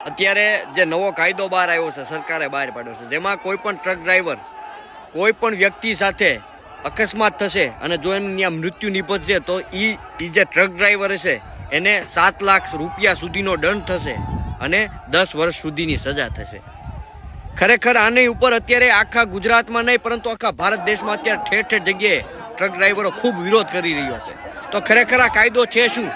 અત્યારે જે નવો કાયદો બહાર આવ્યો છે, સરકારે બહાર પાડ્યો છે, જેમાં કોઈ પણ ટ્રક ડ્રાઈવર કોઈ પણ વ્યક્તિ સાથે અકસ્માત થશે અને જો એનું ત્યાં મૃત્યુ નિપજશે, તો એ જે ટ્રક ડ્રાઈવર હશે, એને સાત લાખ રૂપિયા સુધીનો દંડ થશે અને દસ વર્ષ સુધીની સજા થશે. ખરેખર આની ઉપર અત્યારે આખા ગુજરાતમાં નહીં, પરંતુ આખા ભારત દેશમાં અત્યારે ઠેર ઠેર જગ્યાએ ટ્રક ડ્રાઈવરો ખૂબ વિરોધ કરી રહ્યો છે. તો ખરેખર આ કાયદો છે શું?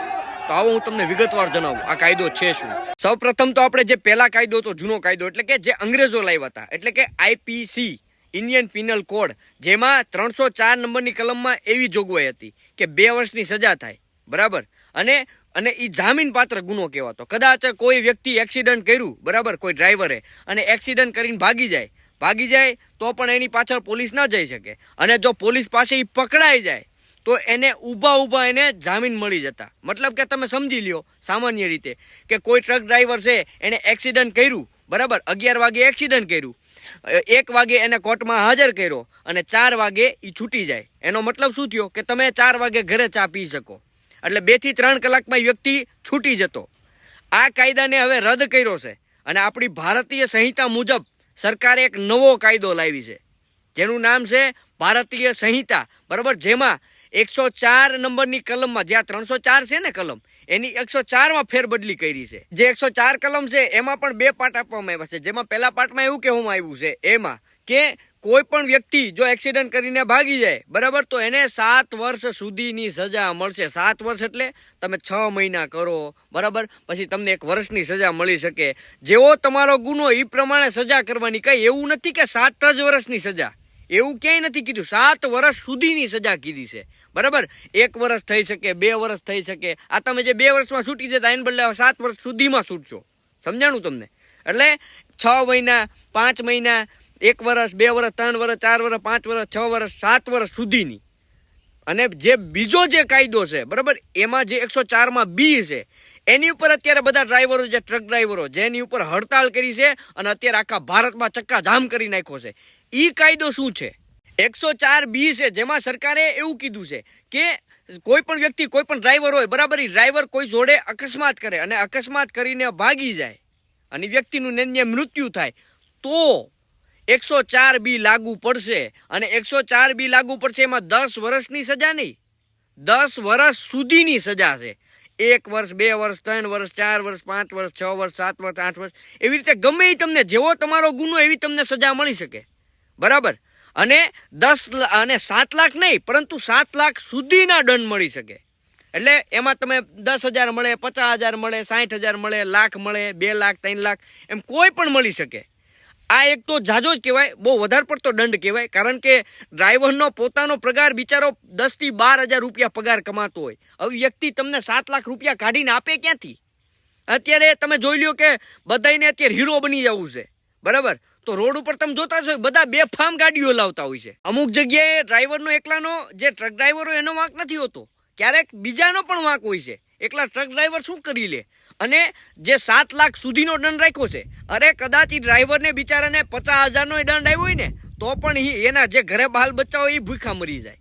તો આવો હું તમને વિગતવાર જણાવું, આ કાયદો છે શું? સૌપ્રથમ તો આપણે જે પહેલા કાયદો હતો, જૂનો કાયદો, એટલે કે જે અંગ્રેજો લાવ્યા હતા, એટલે કે આઈપીસી ઇન્ડિયન પિનલ કોડ, જેમાં ત્રણસો ચાર નંબરની કલમમાં એવી જોગવાઈ હતી કે બે વર્ષની સજા થાય, બરાબર? અને અને એ જામીનપાત્ર ગુનો કહેવાતો. કદાચ કોઈ વ્યક્તિ એક્સિડન્ટ કર્યું, બરાબર? કોઈ ડ્રાઈવરે, અને એક્સિડન્ટ કરીને ભાગી જાય ભાગી જાય તો પણ એની પાછળ પોલીસ ના જઈ શકે. અને જો પોલીસ પાસે એ પકડાઈ જાય તો એને ઊભા ઊભા એને જામીન મળી જતા. મતલબ કે તમે સમજી લ્યો સામાન્ય રીતે કે કોઈ ટ્રક ડ્રાઈવર છે, એને એક્સિડન્ટ કર્યું, બરાબર? અગિયાર વાગે એક્સિડન્ટ કર્યું. એક વાગે એને કોર્ટમાં હાજર કર્યો અને ચાર વાગે એ છૂટી જાય. એનો મતલબ શું થયો? કે તમે ચાર વાગે ઘરે ચા પી શકો. એટલે બેથી ત્રણ કલાકમાં વ્યક્તિ છૂટી જતો. આ કાયદાને હવે રદ કર્યો છે અને આપણી ભારતીય સંહિતા મુજબ સરકારે એક નવો કાયદો લાવી છે. જેનું નામ છે ભારતીય સંહિતા. બરાબર? જેમાં એકસો ચાર નંબરની કલમમાં જ્યાં ત્રણસો ચાર છે ને કલમ, એની એકસો ચારમાં ફેરબદલી કરી છે. જે એકસો ચાર કલમ છે, એમાં પણ બે પાર્ટ આપવામાં આવ્યા છે. જેમાં પહેલા પાર્ટમાં એવું કહેવામાં આવ્યું છે, એમાં કે કોઈ પણ વ્યક્તિ જો એક્સિડન્ટ કરીને ભાગી જાય, બરાબર, તો એને સાત વર્ષ સુધીની સજા મળશે. સાત વર્ષ એટલે તમે છ મહિના કરો, બરાબર? પછી તમને એક વર્ષની સજા મળી શકે. જેવો તમારો ગુનો એ પ્રમાણે સજા કરવાની કઈ એવું નથી કે સાત જ વર્ષની સજા. એવું ક્યાંય નથી કીધું. સાત વર્ષ સુધીની સજા કીધી છે. બરાબર? એક વર્ષ થઈ શકે, બે વર્ષ થઈ શકે. આ તમે જે બે વર્ષમાં છૂટી જતા, એને બદલે સાત વર્ષ સુધીમાં છૂટશો. સમજાણું તમને? એટલે છ મહિના, પાંચ મહિના, એક વર્ષ, બે વર્ષ, ત્રણ વર્ષ, ચાર વર્ષ, પાંચ વર્ષ, છ વર્ષ, સાત વર્ષ સુધીની. અને જે બીજો જે કાયદો છે, બરાબર? એમાં જે એકસો ચારમાં બી છે, એની ઉપર અત્યારે બધા ડ્રાઈવરો જે ટ્રક ડ્રાઈવરો જેની ઉપર હડતાલ કરી છે અને અત્યારે આખા ભારતમાં ચક્કા જામ કરી નાખ્યો છે. એ કાયદો શું છે? એકસો ચાર બી છે, જેમાં સરકારે એવું કીધું છે કે કોઈ પણ વ્યક્તિ કોઈ પણ ડ્રાઈવર હોય, બરાબર એ ડ્રાઈવર કોઈ જોડે અકસ્માત કરે અને અકસ્માત કરીને ભાગી જાય અને વ્યક્તિનું નિર્ણય મૃત્યુ થાય, તો એકસો ચાર બી લાગુ પડશે અને એકસો ચાર બી લાગુ પડશે એમાં દસ વર્ષની સજા નહીં, દસ વર્ષ સુધીની સજા છે. એક વર્ષ, બે વર્ષ, ત્રણ વર્ષ, ચાર વર્ષ, પાંચ વર્ષ, છ વર્ષ, સાત વર્ષ, આઠ વર્ષ, એવી રીતે ગમે એ તમને, જેવો તમારો ગુનો, એવી તમને સજા મળી શકે. બરાબર? અને દસ અને સાત લાખ નહીં, પરંતુ સાત લાખ સુધીના દંડ મળી શકે. એટલે એમાં તમે દસ હજાર મળે, પચાસ હજાર મળે સાઠ હજાર મળે, લાખ મળે, બે લાખ, ત્રણ લાખ, એમ કોઈ પણ મળી શકે. આ એક તો જાજો જ કહેવાય, બહુ વધારે પડતો દંડ કહેવાય, કારણ કે ડ્રાઈવરનો પોતાનો પગાર બિચારો દસથી બાર હજાર રૂપિયા પગાર કમાતો હોય. હવે વ્યક્તિ તમને સાત લાખ રૂપિયા કાઢીને આપે ક્યાંથી? અત્યારે તમે જોઈ લ્યો કે બધાને અત્યારે હીરો બની જવું છે. બરાબર? તો રોડ ઉપર તમે જોતા છો બધા બે ફાર્મ ગાડીઓ લાવતા હોય છે. અમુક જગ્યાએ ડ્રાઈવરનો એકલાનો, જે ટ્રક ડ્રાઈવર હોય એનો વાંક નથી હોતો. ક્યારેક બીજાનો પણ વાંક હોય છે. એકલા ટ્રક ડ્રાઈવર શું કરી લે? અને જે સાત લાખ સુધીનો દંડ રાખ્યો છે, અરે કદાચ એ ડ્રાઈવરને બિચારાને પચાસ હજારનો દંડ આવ્યો હોય ને, તો પણ એ એના જે ઘરે બાલ બચ્ચા હોય એ ભૂખા મરી જાય.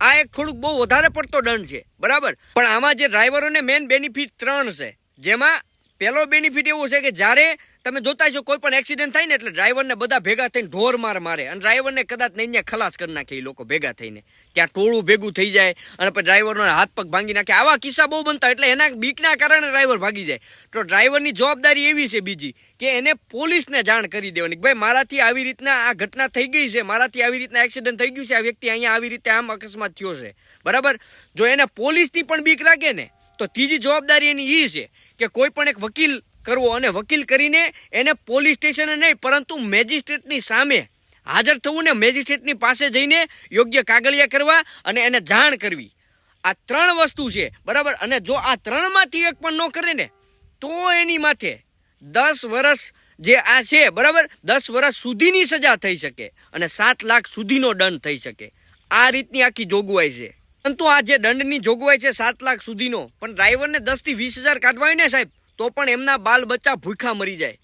આ એક થોડુંક બહુ વધારે પડતો દંડ છે, બરાબર? પણ આમાં જે ડ્રાઈવરોને મેન બેનિફિટ ત્રણ છે, જેમાં પહેલો બેનિફિટ એવો છે કે જ્યારે તમે જોતા છો કોઈ પણ એક્સિડન્ટ થાય ને એટલે ડ્રાઈવરને બધા ભેગા થઈને ઢોર માર મારે અને ડ્રાઈવરને કદાચ નહીં ત્યાં ખલાસ કરી નાખે એ લોકો ભેગા થઈને. ત્યાં ટોળું ભેગું થઈ જાય અને પછી ડ્રાઈવરનો હાથ પગ ભાંગી નાખે. આવા કિસ્સા બહુ બનતા એટલે એના બીકના કારણે ડ્રાઈવર ભાગી જાય. તો ડ્રાઈવરની જવાબદારી એવી છે બીજી કે એને પોલીસને જાણ કરી દેવાની ભાઈ, મારાથી આવી રીતના આ ઘટના થઈ ગઈ છે, મારાથી આવી રીતના એક્સિડન્ટ થઈ ગયું છે, આ વ્યક્તિ અહીંયા આવી રીતે આમ અકસ્માત થયો છે. બરાબર? જો એને પોલીસની પણ બીક રાખે ને તો ત્રીજી જવાબદારી એની એ છે કે કોઈ પણ એક વકીલ કરવો અને વકીલ કરીને એને પોલીસ સ્ટેશને નહીં, પરંતુ મેજિસ્ટ્રેટની સામે હાજર થવું ને મેજિસ્ટ્રેટની પાસે જઈને યોગ્ય કાગળિયા કરવા અને એને જાણ કરવી. આ ત્રણ વસ્તુ છે, બરાબર? અને જો આ ત્રણમાંથી એક પણ ન કરે ને, તો એની માથે દસ વર્ષ જે આ છે, બરાબર? દસ વર્ષ સુધીની સજા થઈ શકે અને સાત લાખ સુધીનો દંડ થઈ શકે. આ રીતની આખી જોગવાઈ છે. પરંતુ આ જે દંડની જોગવાઈ છે સાત લાખ સુધીનો, પણ ડ્રાઈવરને દસથી વીસ હજાર કાઢવા હોય ને સાહેબ, તો પણ એમના બાલ બચ્ચા ભૂખા મરી જાય.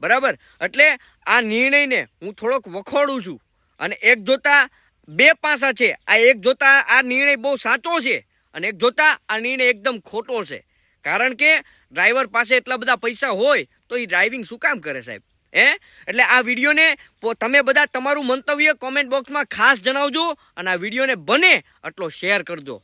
બરાબર? એટલે આ નિર્ણયને હું થોડોક વખોડું છું. અને એક જોતા બે પાસા છે. આ એક જોતા આ નિર્ણય બહુ સાચો છે અને એક જોતા આ નિર્ણય એકદમ ખોટો છે. કારણ કે ડ્રાઈવર પાસે એટલા બધા પૈસા હોય તો એ ડ્રાઇવિંગ શું કામ કરે સાહેબ? હે? એટલે આ વિડીયોને તમે બધા તમારું મંતવ્ય કોમેન્ટ બોક્સમાં ખાસ જણાવજો અને આ વિડીયોને બને એટલો શેર કરજો.